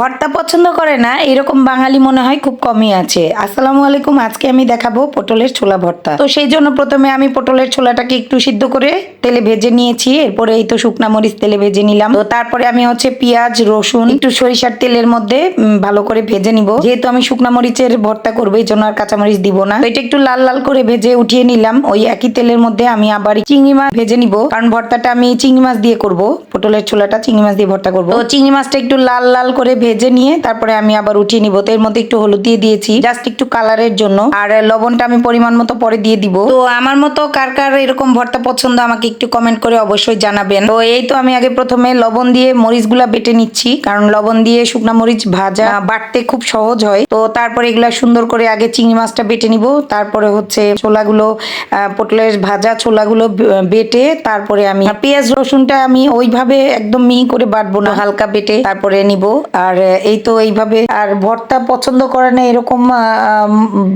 ভর্তা পছন্দ করে না, এরকম বাঙালি মনে হয় খুব কমই আছে। আসসালামু আলাইকুম, আজকে আমি দেখাবো পটলের ছোলা ভর্তা। তো সেই জন্য প্রথমে আমি পটলের ছোলাটাকে একটু সিদ্ধ করে তেলে ভেজে নিয়েছি, এরপরে এই তো শুকনা মরিচ তেলে ভেজে নিলাম। তো তারপরে আমি হচ্ছে পেঁয়াজ, রসুন, একটু সরিষার তেলের মধ্যে ভালো করে ভেজে নিব। যেহেতু আমি শুকনা মরিচের ভর্তা করব, এই জন্য আর কাঁচামরিচ দিব না। তো এটা একটু লাল লাল করে ভেজে উঠিয়ে নিলাম। ওই একই তেলের মধ্যে আমি আবার চিংড়ি মাছ ভেজে নিব। কারণ ভর্তাটা আমি চিংড়ি মাছ দিয়ে করব, পটলের ছোলাটা চিংড়ি মাছ দিয়ে ভর্তা করব। তো চিংড়ি মাছটা একটু লাল লাল করে ভেজে নিয়ে তারপরে আমি আবার উঠিয়ে নিব। তো এর মধ্যে একটু হলুদ দিয়ে দিয়েছি জাস্ট একটু কালারের জন্য। আর লবণটা আমি পরিমাণ মতো পরে দিয়ে দিব। তো আমার মতো কার কার এরকম ভর্তা পছন্দ আমাকে একটু কমেন্ট করে অবশ্যই জানাবেন। তো এই তো আমি আগে প্রথমে লবণ দিয়ে মরিচ মরিচগুলা বেটে নিচ্ছি। কারণ লবণ দিয়ে শুকনা মরিচ ভাজা বাটতে খুব সহজ হয়। তো তারপরে এগুলা সুন্দর করে আগে চিংড়ি মাছটা বেটে নিব। তারপরে হচ্ছে ছোলাগুলো পটলের ভাজা ছোলাগুলো বেটে তারপরে আমি পেঁয়াজ রসুনটা আমি ওইভাবে একদম মিহি করে বাটবো না, হালকা বেটে তারপরে নিব। আর আহ, এই তো এইভাবে আর ভর্তা পছন্দ করে না এরকম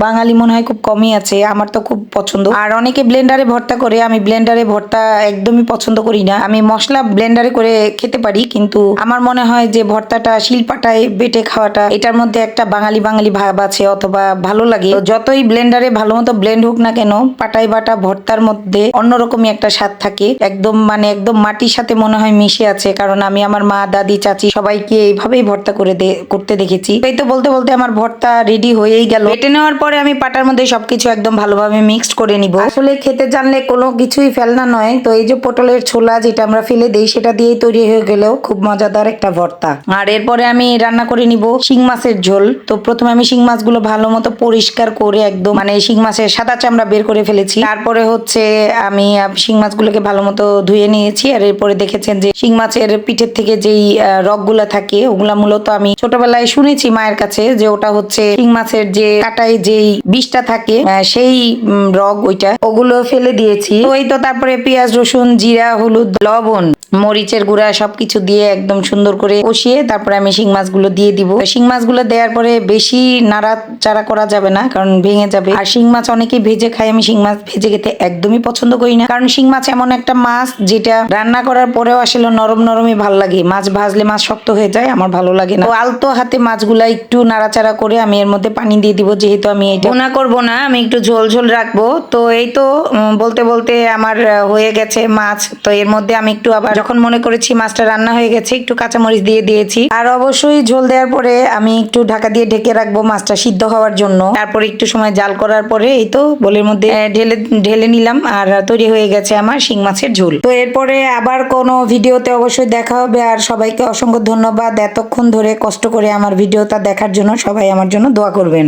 বাঙালি মনে হয় খুব কমই আছে আমার তো খুব পছন্দ। আর অনেকে ব্লেন্ডারে ভর্তা করে আমি ব্লেন্ডারে ভর্তা একদমই পছন্দ করি না। আমি মশলা ব্লেন্ডারে করে খেতে পারি কিন্তু আমার মনে হয় যে ভর্তাটা শিলপাটায় বেটে খাওয়াটা এটার মধ্যে একটা বাঙালি বাঙালি ভাব আছে অথবা ভালো লাগে। যতই ব্লেন্ডারে ভালো মতো ব্লেন্ড হোক না কেন পাটাই বাটা ভর্তার মধ্যে অন্যরকমই একটা স্বাদ থাকে। একদম মানে একদম মাটির সাথে মনে হয় মিশে আছে কারণ আমি আমার মা দাদি চাচি সবাইকে এইভাবেই ভর্তা করে দে, করতে দেখেছি। এই তো বলতে বলতে আমার ভর্তা রেডি হয়েই গেল। কেটে নেওয়ার পরে আমি পাটার মধ্যে সবকিছু একদম ভালোভাবে মিক্সড করে নিব। আসলে খেতে জানলে কোনো কিছুই ফেলনা নয়। তো এই যে পটলের ছোলা যেটা আমরা ফেলে দেই, সেটা দিয়েই তৈরি হয়ে গেলেও খুব মজাদার একটা ভর্তা। আর এরপরে আমি রান্না করে নিব শিং মাছের ঝোল। তো প্রথমে আমি শিং মাছগুলো ভালো মতো পরিষ্কার করে একদম মানে শিং মাছের সাদা চামড়া বের করে ফেলেছি। তারপরে হচ্ছে আমি শিং মাছগুলোকে ভালো মতো ধুয়ে নিয়েছি। আর এরপরে দেখেছেন যে শিং মাছের পিঠের থেকে যেই রগগুলা থাকে, ওগুলা মূলত আমি ছোটবেলায় শুনেছি মায়ের কাছে যে ওটা হচ্ছে শিং মাছের যে কাটায় যেই বিষটা থাকে সেই রগ ওইটা, ওগুলো ফেলে দিয়েছি। তো এই তো তারপরে পেঁয়াজ, রসুন, জিরা, হলুদ, লবণ, মরিচের গুঁড়া সবকিছু দিয়ে একদম সুন্দর করে কষিয়ে তারপরে আমি শিং মাছগুলো দিয়ে দিব। তো শিং মাছগুলো দেওয়ার পরে বেশি নাড়াচাড়া করা যাবে না, কারণ ভেঙে যাবে। আর শিং মাছ অনেকেই ভেজে খায়, আমি শিং মাছ ভেজে খেতে একদমই পছন্দ করি না। কারণ শিং মাছ এমন একটা মাছ যেটা রান্না করার পরেও আসলে নরম নরমই ভালো লাগে। মাছ ভাজলে মাছ শক্ত হয়ে যায়, আমার ভালো লাগে না। আলতো হাতে মাছগুলা একটু নাড়াচাড়া করে আমি এর মধ্যে পানি দিয়ে দিব যেহেতু আমি এটা বোনা করব না আমি একটু ঝোল ঝোল রাখব। তো এই তো বলতে বলতে আমার হয়ে গেছে মাছ। তো এর মধ্যে আমি একটু আবার যখন মনে করেছি মাছটা রান্না হয়ে গেছে একটু কাঁচামরিচ দিয়ে দিয়েছি। আর অবশ্যই ঝোল দেওয়ার পরে আমি একটু ঢাকা দিয়ে ঢেকে রাখব মাছটা সিদ্ধ হওয়ার জন্য। তারপরে একটু সময় জাল করার পরে এই তো বোলের মধ্যে ঢেলে ঢেলে নিলাম। আর তৈরি হয়ে গেছে আমার শিং মাছের ঝোল। তো এরপরে আবার কোনো ভিডিওতে অবশ্যই দেখা হবে। আর সবাইকে অসংখ্য ধন্যবাদ। এতক্ষণ ধরে কষ্ট করে আমার ভিডিওটা দেখার জন্য সবাই আমার জন্য দোয়া করবেন।